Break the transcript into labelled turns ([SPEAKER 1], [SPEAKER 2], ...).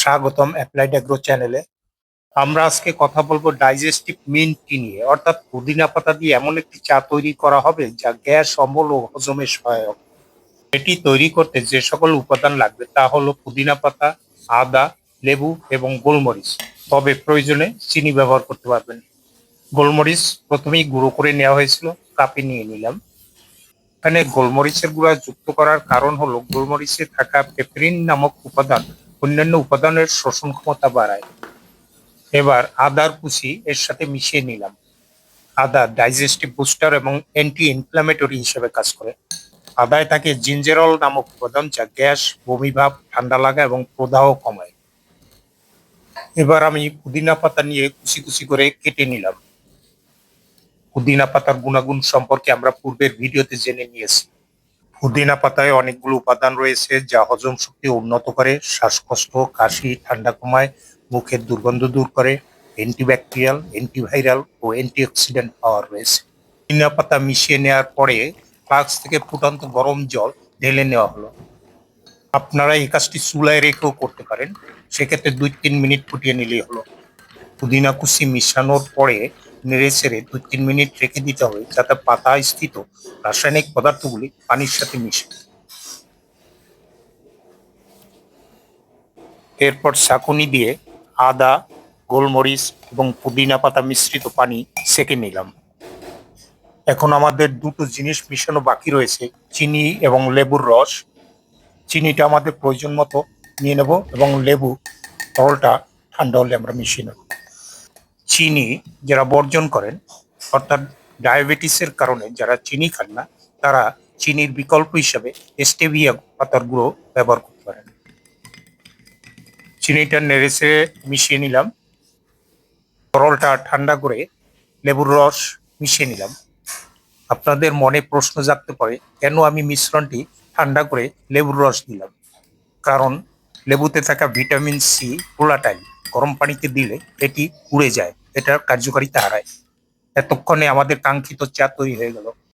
[SPEAKER 1] স্বাগতম applied agro চ্যানেলে। আমরা আজকে কথা বলব ডাইজেস্টিভ মিন্ট টি নিয়ে, অর্থাৎ পুদিনা পাতা দিয়ে এমন একটি চা তৈরি করা হবে যা গ্যাস, অম্বল ও হজমে সহায়ক। এটি তৈরি করতে যে সকল উপাদান লাগবে তা হলো পুদিনা পাতা, আদা, লেবু এবং গোলমরিচ। তবে প্রয়োজনে চিনি ব্যবহার করতে পারবেন। গোলমরিচ প্রথমেই গুঁড়ো করে নেওয়া হয়েছিল, কাপে নিয়ে নিলাম। এখানে গোলমরিচের গুঁড়া যুক্ত করার কারণ হলো গোলমরিচে থাকা পেপরিন নামক উপাদান অন্যান্য উপাদানের শোষণ ক্ষমতা বাড়ায়। এবার আদার কুচি এর সাথে মিশিয়ে নিলাম। আদা ডাইজেস্টিভ বুস্টার এবং অ্যান্টি ইনফ্ল্যামেটরি হিসেবে কাজ করে। আদায় থাকে জিঞ্জেরল নামক উপাদান যা গ্যাস, বমিভাব, ঠান্ডা লাগা এবং প্রদাহ কমায়। এবার আমি পুদিনা পাতা নিয়ে কুচি কুচি করে কেটে নিলাম। পুদিনা পাতার গুণাগুণ সম্পর্কে আমরা পূর্বের ভিডিওতে জেনে নিয়েছি। পুদিনা পাতায় অনেকগুলো উপাদান রয়েছে যা হজম শক্তি উন্নত করে, শ্বাসকষ্ট, কাশি, ঠান্ডা কমায়, মুখের দুর্গন্ধ দূর করে, অ্যান্টিব্যাকটেরিয়াল, অ্যান্টিভাইরাল ও অ্যান্টিঅক্সিডেন্ট পাওয়ার রয়েছে। পুদিনা পাতা মিশিয়ে নেওয়ার পরে ফ্লাক্স থেকে ফুটন্ত গরম জল ঢেলে নেওয়া হলো। আপনারা এই কাজটি চুলায় রেখেও করতে পারেন। সেক্ষেত্রে দুই তিন মিনিট ফুটিয়ে নিলেই হলো। পুদিনা কুচি মিশানোর পরে নেড়ে ছেড়ে দু তিন মিনিট রেখে দিতে হবে যাতে পাতায় স্থিত রাসায়নিক পদার্থগুলি পানির সাথে মিশে। এরপর শাকুনি দিয়ে আদা, গোলমরিচ এবং পুদিনা পাতা মিশ্রিত পানি সেকে নিলাম। এখন আমাদের দুটো জিনিস মিশানো বাকি রয়েছে, চিনি এবং লেবুর রস। চিনিটা আমাদের প্রয়োজন মতো নিয়ে নেব এবং লেবু তরলটা ঠান্ডা হলে আমরা মিশিয়ে নেব। চিনি যারা বর্জন করেন, অর্থাৎ ডায়াবেটিসের কারণে যারা চিনি খান না, তারা চিনির বিকল্প হিসাবে স্টেভিয়া পাতার গুঁড়ো ব্যবহার করতে পারেন। চিনিটা নেড়েছে মিশিয়ে নিলাম। তরলটা ঠান্ডা করে লেবুর রস মিশিয়ে নিলাম। আপনাদের মনে প্রশ্ন জাগতে পারে, কেন আমি মিশ্রণটি ঠান্ডা করে লেবুর রস দিলাম? কারণ লেবুতে থাকা ভিটামিন সি, ভোলাটাইল। গরম পানিতে দিলে এটি উড়ে যায় এটার কার্যকারিতা হারায়। এতক্ষণে আমাদের কাঙ্ক্ষিত চা তৈরি হয়ে গেল।